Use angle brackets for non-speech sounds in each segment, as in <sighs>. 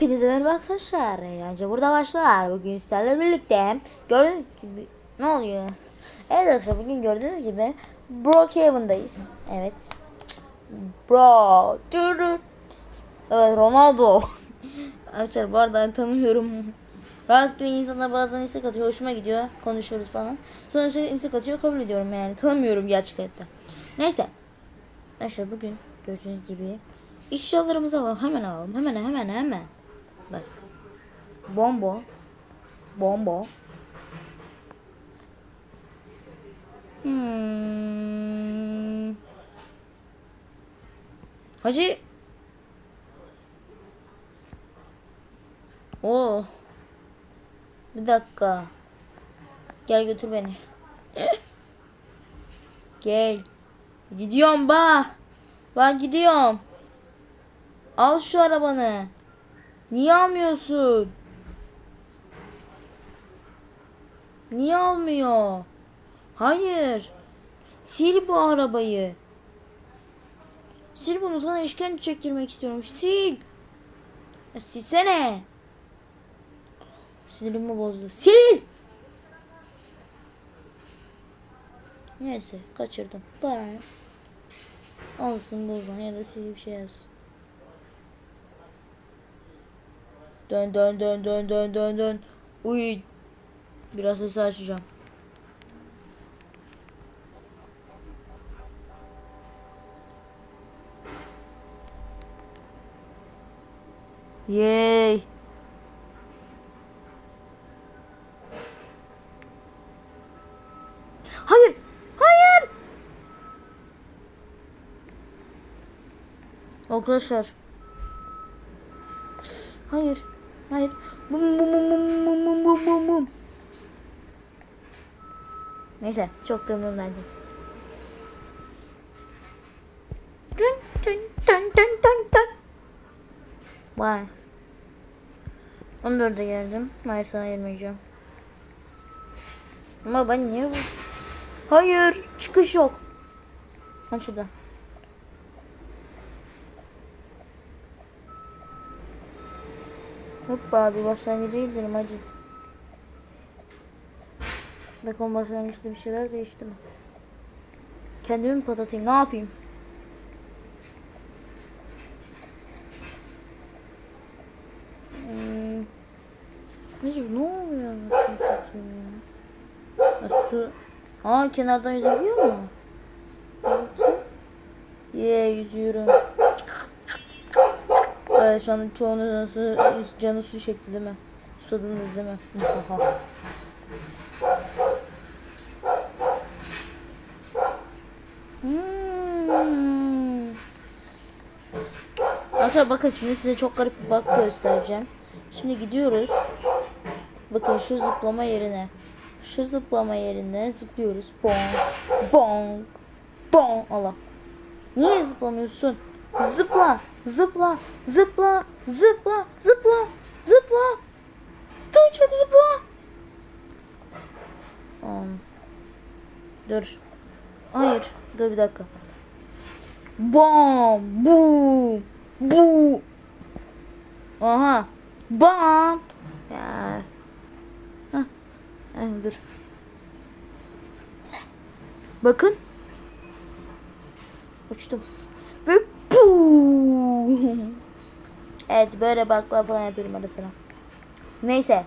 Hepinize merhaba arkadaşlar. Eğlence burada başlar. Bugün sizlerle birlikte gördüğünüz gibi ne oluyor? Evet arkadaşlar bugün gördüğünüz gibi Brookhaven'dayız. Evet. Bro. Evet Ronaldo. <laughs> arkadaşlar bu arada tanımıyorum. Rastgele insanlar bazen istek atıyor. Hoşuma gidiyor. Konuşuyoruz falan. Sonra işte istek atıyor. Kabul ediyorum yani. Tanımıyorum gerçekten. Neyse. Arkadaşlar bugün gördüğünüz gibi eşyalarımızı alalım. Hemen alalım. Hemen hemen hemen. Bak. Bombo. Bombo. Hmm. Hacı. Oo. Bir dakika. Gel götür beni. Gel. Gidiyorum ba. Ben gidiyorum. Al şu arabanı. Niye almıyorsun? Niye almıyor? Hayır. Sil bu arabayı. Sil bunu sana işkence çektirmek istiyorum. Sil. Ya silsene. Sinirimi bozdu. Sil. Neyse kaçırdım. Ne? Alsın buradan ya da sil bir şey yazsın. Dön dön dön dön dön dön dön. Uy. Biraz sesi açacağım. Yay. Hayır. Hayır. Arkadaşlar. Neyse çok da umurumdaydı. Dün dün dün dün dün dün. Vay. 14'e geldim. Hayır sana girmeyeceğim. Ama ben niye bu? Hayır çıkış yok. Ha şurada. Hoppa abi başlangıcı indirim hacı. Bakalım başlangıçta bir şeyler değişti mi? Kendimi mi patlatayım ne yapayım? Hmm. Hacı ne oluyor? Ya? Su... Aa kenardan yüzebiliyor mu? Ye yüzüyorum. Evet şu an çoğunuz canı su çekti değil mi? Susadınız değil mi? <laughs> Arkadaşlar bakın şimdi size çok garip bir bak göstereceğim. Şimdi gidiyoruz. Bakın şu zıplama yerine. Şu zıplama yerine zıplıyoruz. Bong. Bong. Bong. Allah. Niye zıplamıyorsun? Zıpla. Zıpla. Zıpla. Zıpla. Zıpla. Zıpla. Dur çok zıpla. Dur. Hayır. Dur bir dakika. Bam. Bu. Bu. Aha. Bam. Ya. Hah. Heh, dur. Bakın. Uçtum. Ve bu. <laughs> Evet böyle baklava falan yapıyorum ara sıra. Neyse.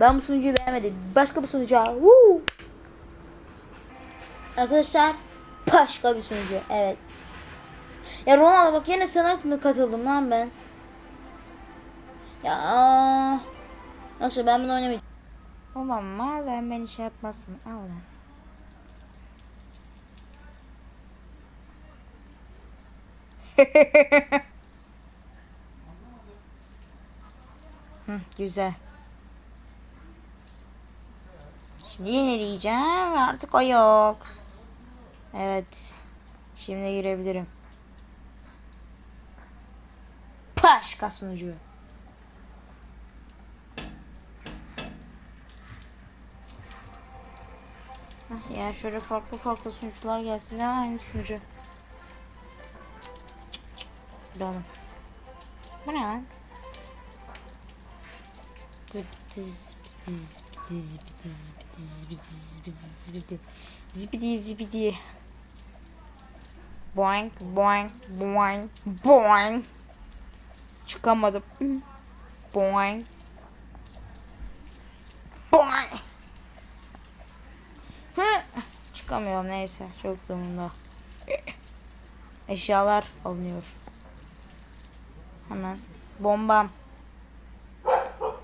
Ben bu sunucuyu beğenmedim. Başka bir sunucuya. Woo. Arkadaşlar başka bir sunucu. Evet. Ya Ronaldo bak yine sana mı katıldım lan ben? Ya. Yoksa ben bunu oynamayacağım. Ulan madem beni şey yapmazsın. Al lan. <laughs> Hı, güzel. Şimdi yenileyeceğim ve artık o yok. Evet. Şimdi girebilirim. Başka sunucu. Hah, Ya şöyle farklı farklı sunucular gelsin. Ne aynı sunucu. Duralım. Bu ne lan? Zibidi zibidi. Boing boing boing boing. Çıkamadım. Boing. Boing. Çıkamıyorum neyse çok durumda. Eşyalar alınıyor. Hemen. Bombam.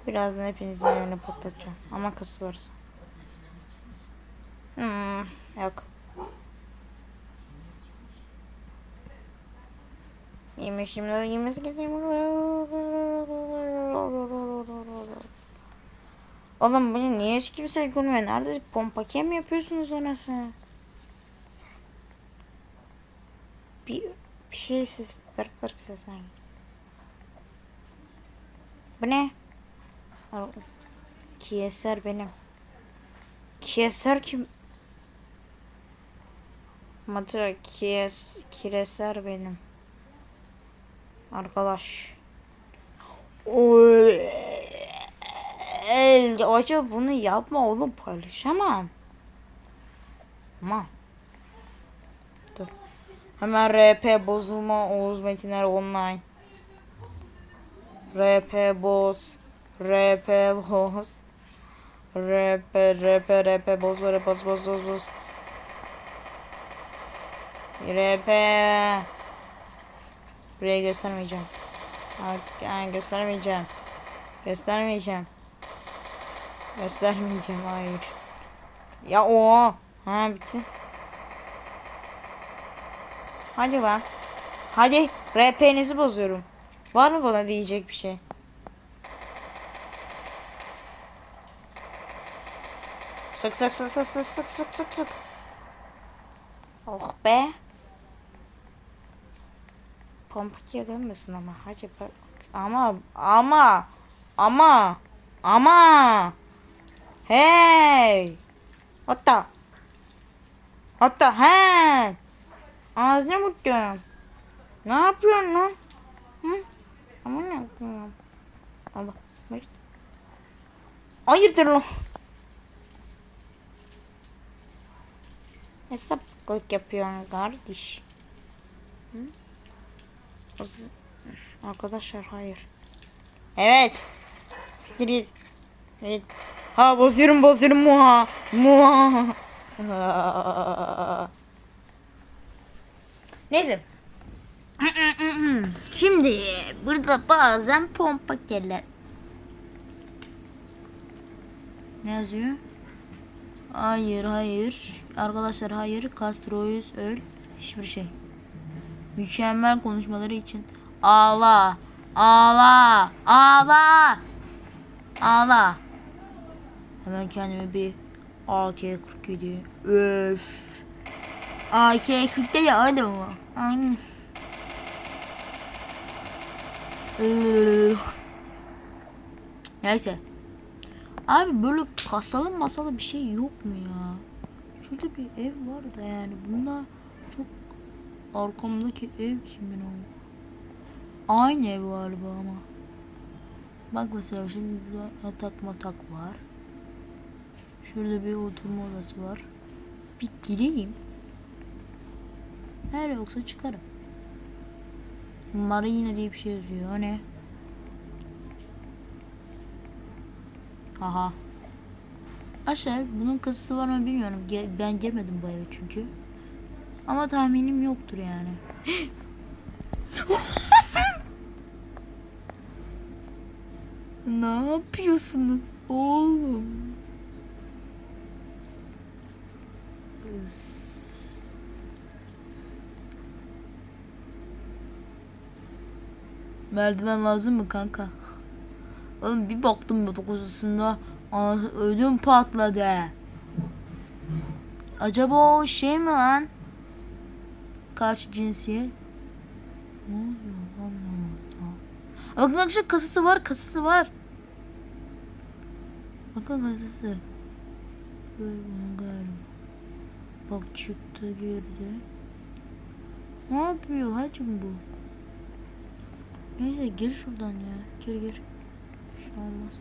Birazdan hepinizin evini patlatacağım. Ama kası varsa. Hmm, yok. Yemiş şimdiler yemesi getireyim. Oğlum bu niye hiç kimse kurmuyor? Nerede pompa kem yapıyorsunuz orası? Bir, bir şey siz kırık kırık ses sanki. Bu ne? Kieser benim. Kieser kim? Madra Kies, Kireser benim. Arkadaş. Oy. El, acaba bunu yapma oğlum paylaşamam. Ama. Dur. Hemen RP bozulma Oğuz Metinler online. RP boz. RP boz. RP RP RP boz RP boz boz boz boz. RP. Buraya göstermeyeceğim. Artık göstermeyeceğim. Göstermeyeceğim. Göstermeyeceğim hayır. Ya o. Ha bitti. Hadi lan. Hadi RP'nizi bozuyorum. Var mı bana diyecek bir şey? Sık sık sık sık sık sık sık sık. Oh be. Pompaki dönmesin ama. Hadi bak. Ama ama ama ama Hey! Hatta. Hatta he. Ağzına vurdum. Ne yapıyorsun lan? Hı? Ama ne yapıyorum? Allah. Hayırdır lan? Hesaplık yapıyorsun kardeş. Hı? Arkadaşlar hayır. Evet. Siktir. Evet. Ha bozuyorum bozuyorum muha. Muha. <laughs> Neyse. <laughs> Şimdi burada bazen pompa gelir. Ne yazıyor? Hayır hayır. Arkadaşlar hayır. Castroyuz öl. Hiçbir şey. Mükemmel konuşmaları için. Ağla. Ağla. Ağla. Ağla. Hemen kendime bir AK-47. Öf. AK-47 ya adam mı? Aynen. Neyse. Abi böyle kasalı masalı bir şey yok mu ya? Şurada bir ev var da yani bunda çok arkamdaki ev kimin o? Aynı ev galiba ama. Bak mesela şimdi burada yatak matak var. Şurada bir oturma odası var. Bir gireyim. Eğer yoksa çıkarım. Marina diye bir şey yazıyor. Ne? Aha. Aşağı bunun kasası var mı bilmiyorum. Ge- ben gelmedim bu eve çünkü. Ama tahminim yoktur yani. <gasps> ne yapıyorsunuz oğlum? Merdiven lazım mı kanka? Oğlum bir baktım bu dokuzusunda ödüm patladı. Acaba o şey mi lan? Karşı cinsiyet. Ne oluyor lan Bakın arkadaşlar kasası var kasası var. Bakın kasası. Böyle bunu galiba. Bak çıktı girdi. Ne yapıyor hacım bu? Neyse gir şuradan ya. Gir gir. Bir şey olmaz.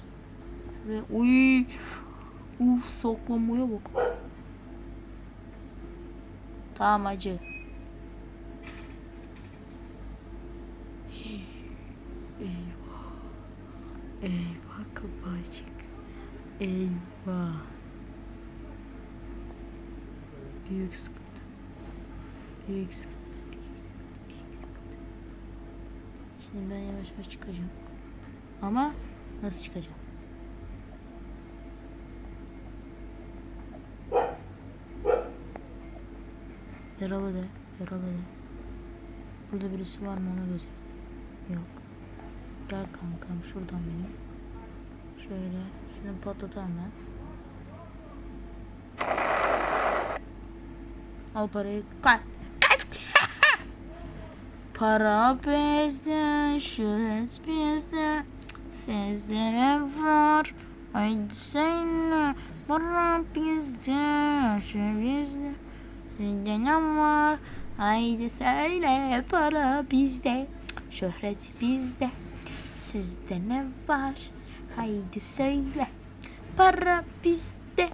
Şuraya. Uy. Uf saklanmaya bak. Tamam acı. Eyvah. Eyvah kapı açık. Eyvah. Büyük sıkıntı. Büyük sıkıntı. Büyük sıkıntı. Şimdi ben yavaş yavaş çıkacağım. Ama nasıl çıkacağım? Yaralı de, yaralı de. Burada birisi var mı ona gözük. Yok. Gel kankam şuradan benim. Şöyle şunu patlatalım ben. Al parayı. Kaç. Kaç. <laughs> Para bizde, şöhret bizde. Sizlere var. Haydi söyle. Para bizde, şöhret bizde. Sizde ne var? Haydi söyle. Para bizde, şöhret bizde. Sizde ne var? Haydi söyle. Para bizde.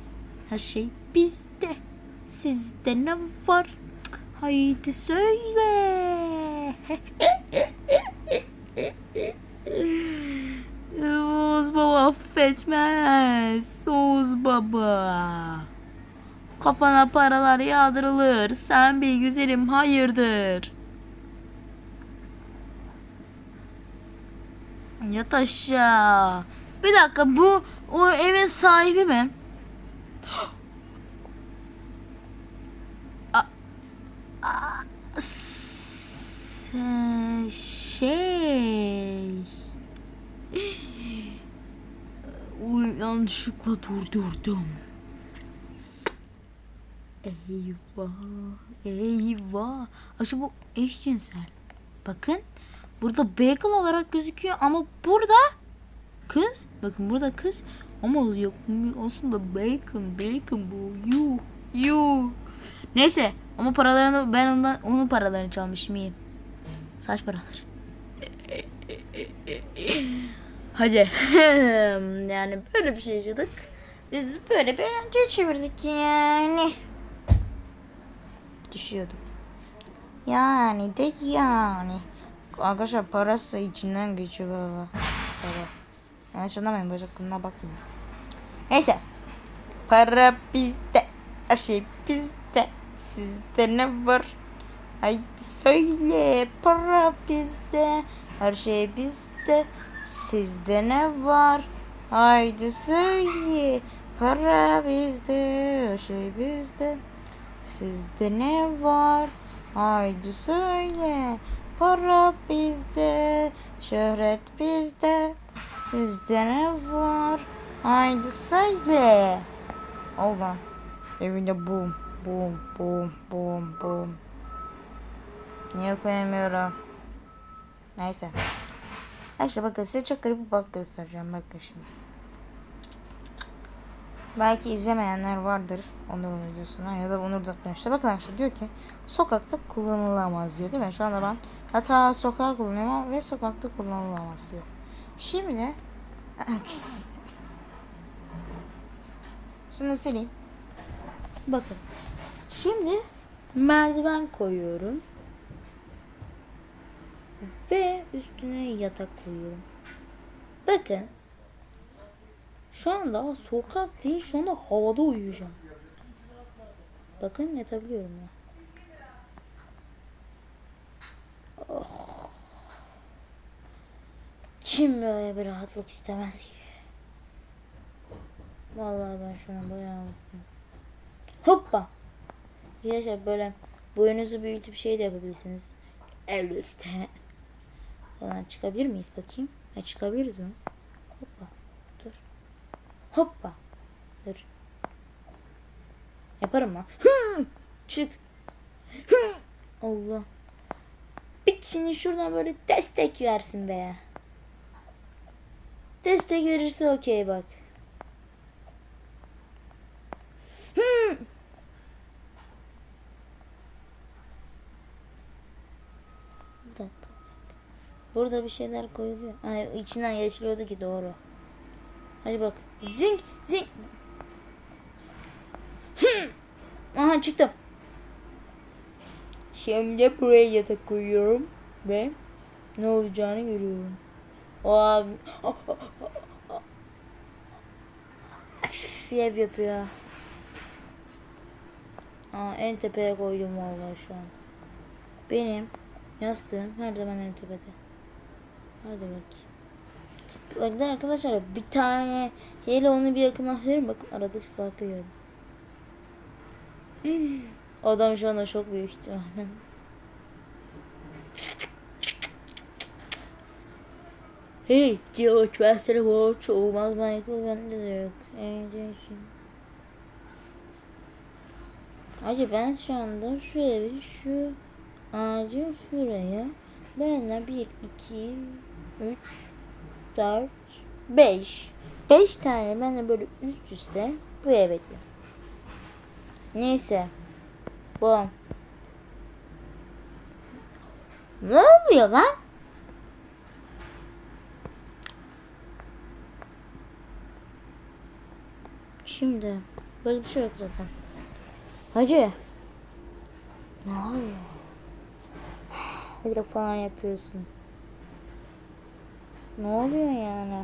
Her şey bizde. Sizde ne var? Haydi söyle. Oğuz baba affetmez. Oğuz baba. Kafana paralar yağdırılır. Sen bir güzelim hayırdır. Yat aşağı. Bir dakika bu o evin sahibi mi? <gasps> A- a- şey. <gasps> Yanlışlıkla durdurdum. Eyvah, eyvah. Acaba bu eşcinsel. Bakın. Burada bacon olarak gözüküyor ama burada kız. Bakın burada kız. Ama yok aslında bacon, bacon bu. Yuh, yuh. Neyse ama paralarını ben ondan onun paralarını çalmışım iyi. Saç paraları. Hadi. <laughs> yani böyle bir şey yaşadık. Biz böyle bir eğlence çevirdik yani. Düşüyordum. Yani de yani. Arkadaşlar parası içinden geçiyor baba. Baba. Yanlış anlamayın bacaklarına bakmayın. Neyse. Para bizde. Her şey bizde. Sizde ne var? Haydi söyle. Para bizde. Her şey bizde. Sizde ne var? Haydi söyle. Para bizde. Her şey bizde. Sizde ne var? Haydi söyle. Para bizde. Şöhret bizde. Sizde ne var? Haydi söyle. Allah. Evinde boom, boom, boom, boom, boom. Niye koyamıyorum? Neyse. Arkadaşlar bakın size çok garip bir bak göstereceğim. Bakın şimdi. Belki izlemeyenler vardır Onur'un videosuna ya da Onur da işte bakın arkadaşlar diyor ki sokakta kullanılamaz diyor değil mi? Şu anda ben hatta sokağa kullanıyorum ve sokakta kullanılamaz diyor. Şimdi <laughs> şunu sileyim. Bakın. Şimdi merdiven koyuyorum. Ve üstüne yatak koyuyorum. Bakın. Şu anda sokak değil şu anda havada uyuyacağım. Bakın yatabiliyorum ya. Oh. Kim böyle bir rahatlık istemez ki? Vallahi ben şu an bayağı mutluyum. Hoppa. Yaşa böyle boyunuzu büyütüp şey de yapabilirsiniz. El üstte. Falan çıkabilir miyiz bakayım? Ha, çıkabiliriz mi? Hoppa. Dur. Hoppa. Dur. Yaparım lan. Hı! Çık. Allah. Bir şimdi şuradan böyle destek versin be ya. Destek verirse okey bak. Burada bir şeyler koyuluyor. Ay, içinden geçiliyordu ki doğru. Hadi bak. Zing zing. Hım. Aha çıktım. Şimdi buraya yatak koyuyorum ve ne olacağını görüyorum. O abi Üf, ev yapıyor. Aa, en tepeye koydum vallahi şu an. Benim yastığım her zaman en tepede. Hadi bakayım. Bakın arkadaşlar bir tane hele onu bir yakınlaştırayım bakın aradaki farkı gördüm. Adam şu anda çok büyük ihtimalle. Hey, George versene watch. Olmaz Michael bende de yok. Şimdi. Acı ben şu anda evi şu ağacı şuraya benle 1, 2, 3, 4, 5 5 tane ben de böyle üst üste bu eve bekliyorum. Neyse. Bu. Ne oluyor lan? Şimdi böyle bir şey yok zaten. Hacı. Ne oluyor? <sighs> Hadi falan yapıyorsun. Ne oluyor yani?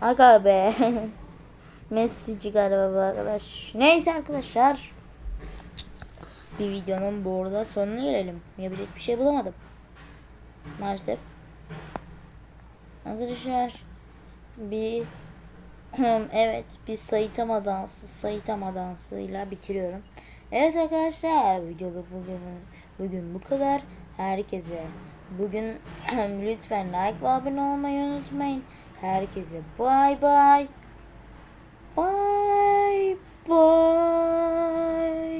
Aga be. <laughs> Messici galiba bu arkadaş. Neyse arkadaşlar. Bir videonun burada sonuna gelelim. Yapacak bir şey bulamadım. Maalesef. Arkadaşlar. Bir evet biz Saitama dansı Saitama dansıyla bitiriyorum. Evet arkadaşlar videoda bugün bugün bu kadar. Herkese bugün <clears throat> lütfen like ve abone olmayı unutmayın. Herkese bay bay. Bay bay.